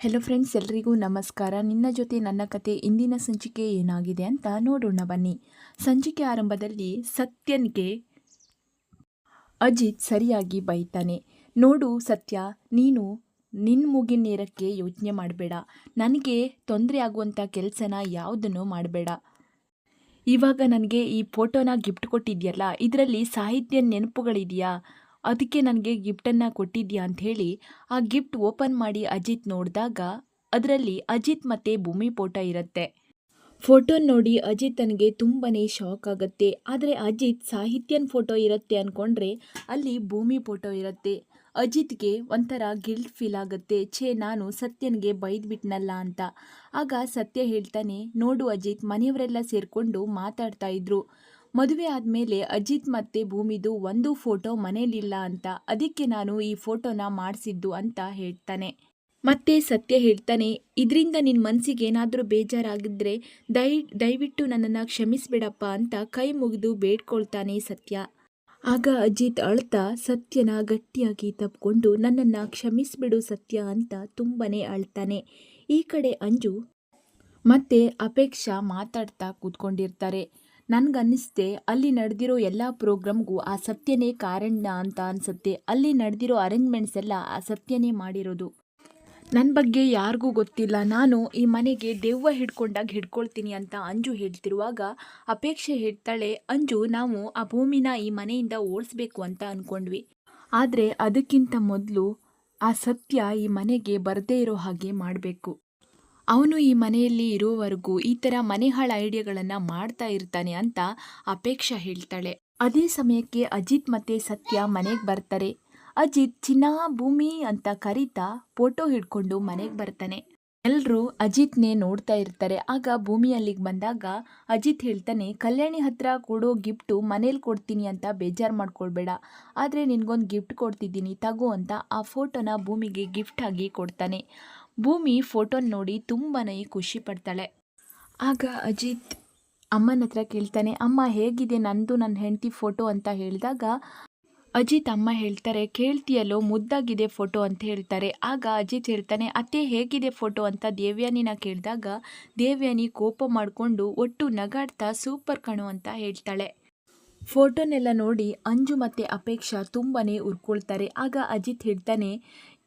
Hello friends ಎಲ್ರಿಗೂ ನಮಸ್ಕಾರ. ನಿನ್ನ ಜೊತೆ ನನ್ನ ಕತೆ ಇಂದಿನ ಸಂಚಿಕೆ ಏನಾಗಿದೆ ಅಂತ ನೋಡೋಣ ಬನ್ನಿ. ಸಂಚಿಕೆ ಆರಂಭದಲ್ಲಿ ಸತ್ಯನ್ಗೆ ಅಜಿತ್ ಸರಿಯಾಗಿ ಬೈತಾನೆ. ನೋಡು ಸತ್ಯ, ನೀನು ನಿನ್ನ ಮೂಗಿನ ನೇರಕ್ಕೆ ಯೋಚನೆ ಮಾಡಬೇಡ. ನನಗೆ ತೊಂದರೆ ಆಗುವಂಥ ಕೆಲಸನ ಯಾವುದನ್ನು ಮಾಡಬೇಡ. ಇವಾಗ ನನಗೆ ಈ ಫೋಟೋನ ಗಿಫ್ಟ್ ಕೊಟ್ಟಿದ್ಯಲ್ಲ, ಇದರಲ್ಲಿ ಸಾಹಿತ್ಯ ನೆನಪುಗಳಿದೆಯಾ? ಅದಕ್ಕೆ ನನಗೆ ಗಿಫ್ಟನ್ನು ಕೊಟ್ಟಿದ್ಯಾ ಅಂಥೇಳಿ ಆ ಗಿಫ್ಟ್ ಓಪನ್ ಮಾಡಿ ಅಜಿತ್ ನೋಡಿದಾಗ ಅದರಲ್ಲಿ ಅಜಿತ್ ಮತ್ತು ಭೂಮಿ ಫೋಟೋ ಇರುತ್ತೆ. ಫೋಟೋ ನೋಡಿ ಅಜಿತ್ ನನಗೆ ತುಂಬಾ ಶಾಕ್ ಆಗುತ್ತೆ. ಆದರೆ ಅಜಿತ್ ಸಾಹಿತ್ಯನ ಫೋಟೋ ಇರುತ್ತೆ ಅಂದ್ಕೊಂಡ್ರೆ ಅಲ್ಲಿ ಭೂಮಿ ಫೋಟೋ ಇರುತ್ತೆ. ಅಜಿತ್ಗೆ ಒಂಥರ ಗಿಲ್ಟ್ ಫೀಲ್ ಆಗುತ್ತೆ. ಛೇ, ನಾನು ಸತ್ಯನಿಗೆ ಬೈದ್ಬಿಟ್ನಲ್ಲ ಅಂತ. ಆಗ ಸತ್ಯ ಹೇಳ್ತಾನೆ, ನೋಡು ಅಜಿತ್, ಮನೆಯವರೆಲ್ಲ ಸೇರಿಕೊಂಡು ಮಾತಾಡ್ತಾ ಇದ್ರು. ಮದುವೆ ಆದಮೇಲೆ ಅಜಿತ್ ಮತ್ತೆ ಭೂಮಿದು ಒಂದು ಫೋಟೋ ಮನೇಲಿಲ್ಲ ಅಂತ ಅದಕ್ಕೆ ನಾನು ಈ ಫೋಟೋನ ಮಾಡಿಸಿದ್ದು ಅಂತ ಹೇಳ್ತಾನೆ. ಮತ್ತೆ ಸತ್ಯ ಹೇಳ್ತಾನೆ, ಇದರಿಂದ ನಿನ್ನ ಮನಸ್ಸಿಗೆ ಏನಾದರೂ ಬೇಜಾರಾಗಿದ್ದರೆ ದಯ, ದಯವಿಟ್ಟು ನನ್ನನ್ನು ಕ್ಷಮಿಸ್ಬಿಡಪ್ಪ ಅಂತ ಕೈ ಮುಗಿದು ಬೇಡ್ಕೊಳ್ತಾನೆ ಸತ್ಯ. ಆಗ ಅಜಿತ್ ಅಳ್ತಾ, ಸತ್ಯನ ಗಟ್ಟಿಯಾಗಿ ತಪ್ಪಿಕೊಂಡು ನನ್ನನ್ನು ಕ್ಷಮಿಸಿಬಿಡು ಸತ್ಯ ಅಂತ ತುಂಬನೇ ಅಳ್ತಾನೆ. ಈ ಕಡೆ ಅಂಜು ಮತ್ತೆ ಅಪೇಕ್ಷಾ ಮಾತಾಡ್ತಾ ಕೂತ್ಕೊಂಡಿರ್ತಾರೆ. ನನಗನ್ನಿಸ್ತೆ, ಅಲ್ಲಿ ನಡೆದಿರೋ ಎಲ್ಲ ಪ್ರೋಗ್ರಾಮ್ಗೂ ಆ ಸತ್ಯನೇ ಕಾರಣ ಅಂತ ಅನಿಸುತ್ತೆ. ಅಲ್ಲಿ ನಡೆದಿರೋ ಅರೇಂಜ್ಮೆಂಟ್ಸ್ ಎಲ್ಲ ಆ ಸತ್ಯನೇ ಮಾಡಿರೋದು. ನನ್ನ ಬಗ್ಗೆ ಯಾರಿಗೂ ಗೊತ್ತಿಲ್ಲ. ನಾನು ಈ ಮನೆಗೆ ದೆವ್ವ ಹಿಡ್ಕೊಂಡಾಗ ಹಿಡ್ಕೊಳ್ತೀನಿ ಅಂತ ಅಂಜು ಹೇಳ್ತಿರುವಾಗ ಅಪೇಕ್ಷೆ ಹೇಳ್ತಾಳೆ, ಅಂಜು, ನಾವು ಆ ಭೂಮಿನ ಈ ಮನೆಯಿಂದ ಓಡಿಸ್ಬೇಕು ಅಂತ ಅಂದ್ಕೊಂಡ್ವಿ ಆದರೆ ಅದಕ್ಕಿಂತ ಮೊದಲು ಆ ಸತ್ಯ ಈ ಮನೆಗೆ ಬರದೇ ಇರೋ ಹಾಗೆ ಮಾಡಬೇಕು. ಅವನು ಈ ಮನೆಯಲ್ಲಿ ಇರೋವರೆಗೂ ಈ ಥರ ಮನೆಹಾಳ ಐಡಿಯಾಗಳನ್ನು ಮಾಡ್ತಾ ಇರ್ತಾನೆ ಅಂತ ಅಪೇಕ್ಷಾ ಹೇಳ್ತಾಳೆ. ಅದೇ ಸಮಯಕ್ಕೆ ಅಜಿತ್ ಮತ್ತೆ ಸತ್ಯ ಮನೆಗೆ ಬರ್ತಾರೆ. ಅಜಿತ್, ಚಿನ್ನ, ಭೂಮಿ ಅಂತ ಕರೀತಾ ಫೋಟೋ ಹಿಡ್ಕೊಂಡು ಮನೆಗೆ ಬರ್ತಾನೆ. ಎಲ್ಲರೂ ಅಜಿತ್ನೇ ನೋಡ್ತಾ ಇರ್ತಾರೆ. ಆಗ ಭೂಮಿ ಅಲ್ಲಿಗೆ ಬಂದಾಗ ಅಜಿತ್ ಹೇಳ್ತಾನೆ, ಕಲ್ಯಾಣಿ ಹತ್ರ ಕೊಡೋ ಗಿಫ್ಟು ಮನೇಲಿ ಕೊಡ್ತೀನಿ ಅಂತ ಬೇಜಾರು ಮಾಡ್ಕೊಳ್ಬೇಡ. ಆದರೆ ನಿನಗೊಂದು ಗಿಫ್ಟ್ ಕೊಡ್ತಿದ್ದೀನಿ, ತಗೋ ಅಂತ ಆ ಫೋಟೋನ ಭೂಮಿಗೆ ಗಿಫ್ಟ್ ಆಗಿ ಕೊಡ್ತಾನೆ. ಭೂಮಿ ಫೋಟೋನ ನೋಡಿ ತುಂಬಾ ಖುಷಿ ಪಡ್ತಾಳೆ. ಆಗ ಅಜಿತ್ ಅಮ್ಮನ ಹತ್ರ ಕೇಳ್ತಾನೆ, ಅಮ್ಮ ಹೇಗಿದೆ ನಂದು ನನ್ನ ಹೆಂಡತಿ ಫೋಟೋ ಅಂತ ಹೇಳಿದಾಗ? ಅಜಿತ್ ಅಮ್ಮ ಹೇಳ್ತಾರೆ, ಕೇಳ್ತೀಯಲ್ಲೋ, ಮುದ್ದಾಗಿದೆ ಫೋಟೋ ಅಂತ ಹೇಳ್ತಾರೆ. ಆಗ ಅಜಿತ್ ಹೇಳ್ತಾನೆ, ಅತ್ತೆ ಹೇಗಿದೆ ಫೋಟೋ ಅಂತ ದೇವ್ಯಾನಿನ ಕೇಳಿದಾಗ ದೇವ್ಯಾನಿ ಕೋಪ ಮಾಡಿಕೊಂಡು ಒಟ್ಟು ನಗಾಡ್ತಾ ಸೂಪರ್ ಕಣು ಅಂತ ಹೇಳ್ತಾಳೆ. ಫೋಟೋನೆಲ್ಲ ನೋಡಿ ಅಂಜು ಮತ್ತು ಅಪೇಕ್ಷಾ ತುಂಬನೇ ಉರ್ಕೊಳ್ತಾರೆ. ಆಗ ಅಜಿತ್ ಹೇಳ್ತಾನೆ,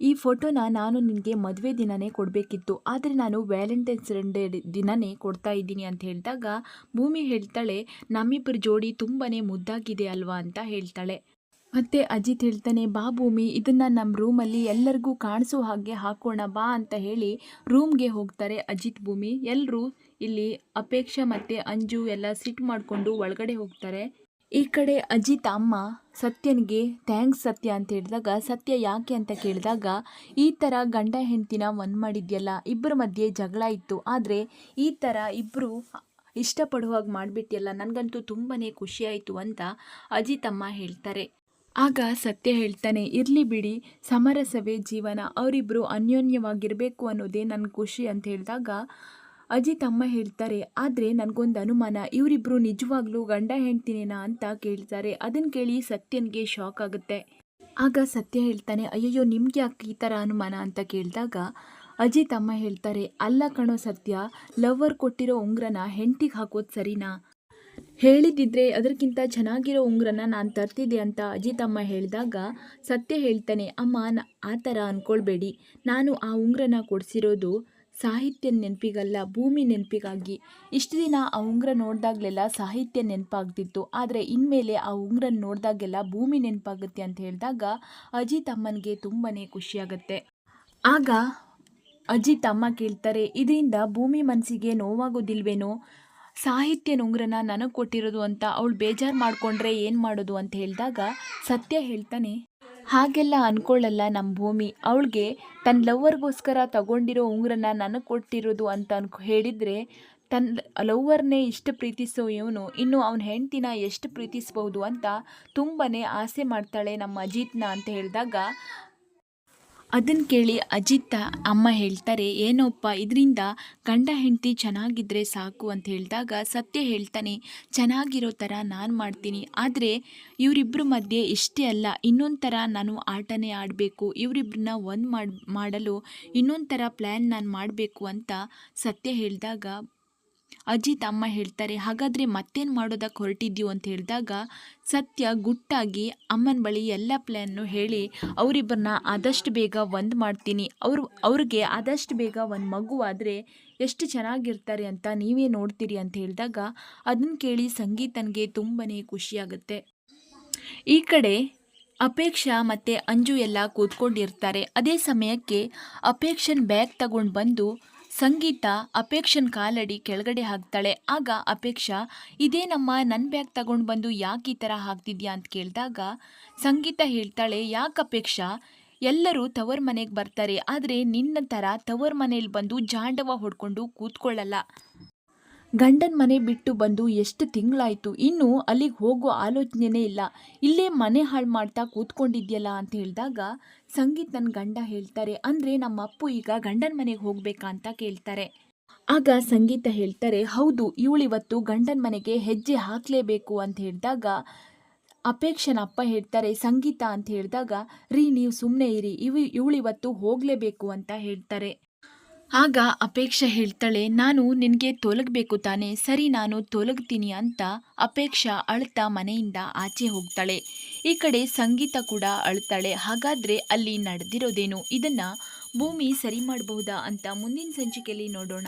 ಈ ಫೋಟೋನ ನಾನು ನಿನಗೆ ಮದುವೆ ದಿನನೇ ಕೊಡಬೇಕಿತ್ತು. ಆದರೆ ನಾನು ವ್ಯಾಲೆಂಟೈನ್ಸ್ ಡೇ ದಿನನೇ ಕೊಡ್ತಾ ಇದ್ದೀನಿ ಅಂತ ಹೇಳಿದಾಗ ಭೂಮಿ ಹೇಳ್ತಾಳೆ ನಮ್ಮಿಬ್ಬರ ಜೋಡಿ ತುಂಬಾ ಮುದ್ದಾಗಿದೆ ಅಲ್ವಾ ಅಂತ ಹೇಳ್ತಾಳೆ. ಮತ್ತೆ ಅಜಿತ್ ಹೇಳ್ತಾನೆ, ಬಾ ಭೂಮಿ, ಇದನ್ನು ನಮ್ಮ ರೂಮಲ್ಲಿ ಎಲ್ಲರಿಗೂ ಕಾಣಿಸೋ ಹಾಗೆ ಹಾಕೋಣ, ಬಾ ಅಂತ ಹೇಳಿ ರೂಮ್ಗೆ ಹೋಗ್ತಾರೆ ಅಜಿತ್ ಭೂಮಿ. ಎಲ್ಲರೂ ಇಲ್ಲಿ ಅಪೇಕ್ಷಾ ಮತ್ತು ಅಂಜು ಎಲ್ಲ ಸಿಟ್ ಮಾಡಿಕೊಂಡು ಒಳಗಡೆ ಹೋಗ್ತಾರೆ. ಈ ಕಡೆ ಅಜಿತ್ ಅಮ್ಮ ಸತ್ಯನಿಗೆ ಥ್ಯಾಂಕ್ಸ್ ಸತ್ಯ ಅಂತ ಹೇಳಿದಾಗ, ಸತ್ಯ ಯಾಕೆ ಅಂತ ಕೇಳಿದಾಗ, ಈ ಥರ ಗಂಡ ಹೆಂಡ್ತಿನ ಒಂದು ಮಾಡಿದ್ಯಲ್ಲ ಇಬ್ಬರ ಮಧ್ಯೆ ಜಗಳ ಇತ್ತು. ಆದರೆ ಈ ಥರ ಇಬ್ಬರು ಇಷ್ಟಪಡುವಾಗ ಮಾಡಿಬಿಟ್ಟಿಯಲ್ಲ ನನಗಂತೂ ತುಂಬಾ ಖುಷಿಯಾಯಿತು ಅಂತ ಅಜಿತಮ್ಮ ಹೇಳ್ತಾರೆ. ಆಗ ಸತ್ಯ ಹೇಳ್ತಾನೆ, ಇರಲಿ ಬಿಡಿ, ಸಮರಸವೇ ಜೀವನ. ಅವರಿಬ್ಬರು ಅನ್ಯೋನ್ಯವಾಗಿರಬೇಕು ಅನ್ನೋದೇ ನನ್ನ ಖುಷಿ ಅಂತ ಹೇಳಿದಾಗ ಅಜಿತ್ ಅಮ್ಮ ಹೇಳ್ತಾರೆ, ಆದರೆ ನನಗೊಂದು ಅನುಮಾನ ಇವರಿಬ್ಬರು ನಿಜವಾಗ್ಲೂ ಗಂಡ ಹೆಂಡ್ತಿನೇನಾ ಅಂತ ಕೇಳ್ತಾರೆ. ಅದನ್ನು ಕೇಳಿ ಸತ್ಯನಿಗೆ ಶಾಕ್ ಆಗುತ್ತೆ. ಆಗ ಸತ್ಯ ಹೇಳ್ತಾನೆ, ಅಯ್ಯಯ್ಯೋ, ನಿಮ್ಗೆ ಯಾಕೆ ಈ ಥರ ಅನುಮಾನ ಅಂತ ಕೇಳಿದಾಗ ಅಜಿತ್ ಅಮ್ಮ ಹೇಳ್ತಾರೆ, ಅಲ್ಲ ಕಣೋ ಸತ್ಯ ಲವ್ವರ್ ಕೊಟ್ಟಿರೋ ಉಂಗ್ರನ ಹೆಂಡ್ತಿಗೆ ಹಾಕೋದು ಸರಿನಾ? ಹೇಳಿದ್ದಿದ್ರೆ ಅದಕ್ಕಿಂತ ಚೆನ್ನಾಗಿರೋ ಉಂಗ್ರನ ನಾನು ತರ್ತಿದ್ದೆ ಅಂತ ಅಜಿತ್ ಅಮ್ಮ ಹೇಳಿದಾಗ ಸತ್ಯ ಹೇಳ್ತಾನೆ, ಅಮ್ಮ ಆ ಥರ ಅಂದ್ಕೊಳ್ಬೇಡಿ ನಾನು ಆ ಉಂಗ್ರನ ಕೊಡಿಸಿರೋದು ಸಾಹಿತ್ಯ ನೆನಪಿಗಲ್ಲ, ಭೂಮಿ ನೆನಪಿಗಾಗಿ. ಇಷ್ಟು ದಿನ ಆ ಉಂಗ್ರ ನೋಡಿದಾಗಲೆಲ್ಲ ಸಾಹಿತ್ಯ ನೆನಪಾಗ್ತಿತ್ತು. ಆದರೆ ಇನ್ಮೇಲೆ ಆ ಉಂಗ್ರ ನೋಡಿದಾಗೆಲ್ಲ ಭೂಮಿ ನೆನಪಾಗುತ್ತೆ ಅಂತ ಹೇಳಿದಾಗ ಅಜಿತ್ ಅಮ್ಮನಿಗೆ ತುಂಬಾ ಖುಷಿಯಾಗುತ್ತೆ. ಆಗ ಅಜಿತ್ ಅಮ್ಮ ಕೇಳ್ತಾರೆ, ಇದರಿಂದ ಭೂಮಿ ಮನಸ್ಸಿಗೆ ನೋವಾಗೋದಿಲ್ವೇನೋ? ಸಾಹಿತ್ಯ ಉಂಗ್ರನ ನನಗೆ ಕೊಟ್ಟಿರೋದು ಅಂತ ಅವಳು ಬೇಜಾರು ಮಾಡಿಕೊಂಡ್ರೆ ಏನು ಮಾಡೋದು? ಅಂತ ಹೇಳಿದಾಗ ಸತ್ಯ ಹೇಳ್ತಾನೆ ಹಾಗೆಲ್ಲ ಅನ್ಕೊಳ್ಳಲ್ಲ ನಮ್ಮ ಭೂಮಿ. ಅವಳಿಗೆ ತನ್ನ ಲವ್ವರ್ಗೋಸ್ಕರ ತಗೊಂಡಿರೋ ಉಂಗುರನ ನನಗೆ ಕೊಟ್ಟಿರೋದು ಅಂತ ಅನ್ಕೊ, ಹೇಳಿದರೆ ತನ್ನ ಲವ್ವರ್ನೇ ಇಷ್ಟು ಪ್ರೀತಿಸೋ ಇವನು, ಇನ್ನು ಅವನ ಹೆಂಡ್ತಿನ ಎಷ್ಟು ಪ್ರೀತಿಸ್ಬೋದು ಅಂತ ತುಂಬಾ ಆಸೆ ಮಾಡ್ತಾಳೆ ನಮ್ಮ ಅಜಿತ್ನ ಅಂತ ಹೇಳಿದಾಗ ಅದನ್ನು ಕೇಳಿ ಅಜಿತ್, ಅಮ್ಮ ಹೇಳ್ತಾರೆ, ಏನೋಪ್ಪ, ಇದರಿಂದ ಗಂಡ ಹೆಂಡತಿ ಚೆನ್ನಾಗಿದ್ರೆ ಸಾಕು ಅಂತ ಹೇಳಿದಾಗ ಸತ್ಯ ಹೇಳ್ತಾನೆ, ಚೆನ್ನಾಗಿರೋ ಥರ ನಾನು ಮಾಡ್ತೀನಿ, ಆದರೆ ಇವರಿಬ್ಬರ ಮಧ್ಯೆ ಇಷ್ಟೇ ಅಲ್ಲ ಇನ್ನೊಂದು ಥರ ನಾನು ಆಟನೇ ಆಡಬೇಕು ಇವರಿಬ್ಬರನ್ನ ಒಂದು ಮಾಡಿ, ಮಾಡಲು ಇನ್ನೊಂದು ಥರ ಪ್ಲ್ಯಾನ್ ನಾನು ಮಾಡಬೇಕು ಅಂತ ಸತ್ಯ ಹೇಳಿದಾಗ ಅಜಿತ್ ಅಮ್ಮ ಹೇಳ್ತಾರೆ, ಹಾಗಾದರೆ ಮತ್ತೇನು ಮಾಡೋದಕ್ಕೆ ಹೊರಟಿದ್ಯು ಅಂತ ಹೇಳಿದಾಗ ಸತ್ಯ ಗುಟ್ಟಾಗಿ ಅಮ್ಮನ ಬಳಿ ಎಲ್ಲ ಪ್ಲ್ಯಾನ್ನು ಹೇಳಿ ಅವರಿಬ್ಬರನ್ನ ಆದಷ್ಟು ಬೇಗ ಒಂದು ಮಾಡ್ತೀನಿ. ಅವ್ರು, ಅವ್ರಿಗೆ ಆದಷ್ಟು ಬೇಗ ಒಂದು ಮಗು ಆದರೆ ಎಷ್ಟು ಚೆನ್ನಾಗಿರ್ತಾರೆ ಅಂತ ನೀವೇ ನೋಡ್ತೀರಿ ಅಂತ ಹೇಳಿದಾಗ ಅದನ್ನು ಕೇಳಿ ಸಂಗೀತನಿಗೆ ತುಂಬಾ ಖುಷಿಯಾಗುತ್ತೆ ಈ ಕಡೆ ಅಪೇಕ್ಷಾ ಮತ್ತು ಅಂಜು ಎಲ್ಲ ಕೂತ್ಕೊಂಡಿರ್ತಾರೆ. ಅದೇ ಸಮಯಕ್ಕೆ ಅಪೇಕ್ಷನ್ ಬ್ಯಾಗ್ ತಗೊಂಡು ಬಂದು ಸಂಗೀತ ಅಪೇಕ್ಷನ್ ಕಾಲಡಿ ಕೆಳಗಡೆ ಹಾಕ್ತಾಳೆ. ಆಗ ಅಪೇಕ್ಷಾ ಇದೇನಮ್ಮ ನನ್ನ ಬ್ಯಾಗ್ ತಗೊಂಡು ಬಂದು ಯಾಕೆ ಈ ಥರ ಹಾಕ್ತಿದ್ಯಾ? ಅಂತ ಕೇಳಿದಾಗ, ಸಂಗೀತ ಹೇಳ್ತಾಳೆ, ಯಾಕೆ ಅಪೇಕ್ಷಾ? ಎಲ್ಲರೂ ತವರ್ ಮನೆಗೆ ಬರ್ತಾರೆ. ಆದರೆ ನಿನ್ನ ಥರ ತವರ್ ಮನೇಲಿ ಬಂದು ಜಾಂಡವ ಹೊಡ್ಕೊಂಡು ಕೂತ್ಕೊಳ್ಳಲ್ಲ. ಗಂಡನ ಮನೆ ಬಿಟ್ಟು ಬಂದು ಎಷ್ಟು ತಿಂಗಳಾಯಿತು? ಇನ್ನೂ ಅಲ್ಲಿಗೆ ಹೋಗೋ ಆಲೋಚನೆನೇ ಇಲ್ಲ. ಇಲ್ಲೇ ಮನೆ ಹಾಳು ಮಾಡ್ತಾ ಕೂತ್ಕೊಂಡಿದ್ಯಲ್ಲ ಅಂತ ಹೇಳಿದಾಗ ಸಂಗೀತ್ ನನ್ನ ಗಂಡ ಹೇಳ್ತಾರೆ. ಅಂದರೆ ನಮ್ಮ ಅಪ್ಪು ಈಗ ಗಂಡನ ಮನೆಗೆ ಹೋಗಬೇಕಾ ಅಂತ ಕೇಳ್ತಾರೆ. ಆಗ ಸಂಗೀತ ಹೇಳ್ತಾರೆ, ಹೌದು ಇವಳಿವತ್ತು ಗಂಡನ ಮನೆಗೆ ಹೆಜ್ಜೆ ಹಾಕಲೇಬೇಕು ಅಂತ ಹೇಳಿದಾಗ ಅಪೇಕ್ಷನ ಅಪ್ಪ ಹೇಳ್ತಾರೆ, ಸಂಗೀತ ಅಂತ ಹೇಳಿದಾಗ, ರೀ, ನೀವು ಸುಮ್ಮನೆ ಇರಿ. ಇವು ಇವಳಿವತ್ತು ಹೋಗಲೇಬೇಕು ಅಂತ ಹೇಳ್ತಾರೆ. ಆಗ ಅಪೇಕ್ಷೆ ಹೇಳ್ತಾಳೆ, ನಾನು ನಿನಗೆ ತೊಲಗಬೇಕು ತಾನೆ, ಸರಿ ನಾನು ತೊಲಗ್ತೀನಿ ಅಂತ ಅಪೇಕ್ಷಾ ಅಳ್ತಾ ಮನೆಯಿಂದ ಆಚೆ ಹೋಗ್ತಾಳೆ. ಈ ಕಡೆ ಸಂಗೀತ ಕೂಡ ಅಳ್ತಾಳೆ, ಹಾಗಾದರೆ ಅಲ್ಲಿ ನಡೆದಿರೋದೇನು? ಇದನ್ನು ಭೂಮಿ ಸರಿ ಮಾಡಬಹುದಾ ಅಂತ ಮುಂದಿನ ಸಂಚಿಕೆಯಲ್ಲಿ ನೋಡೋಣ.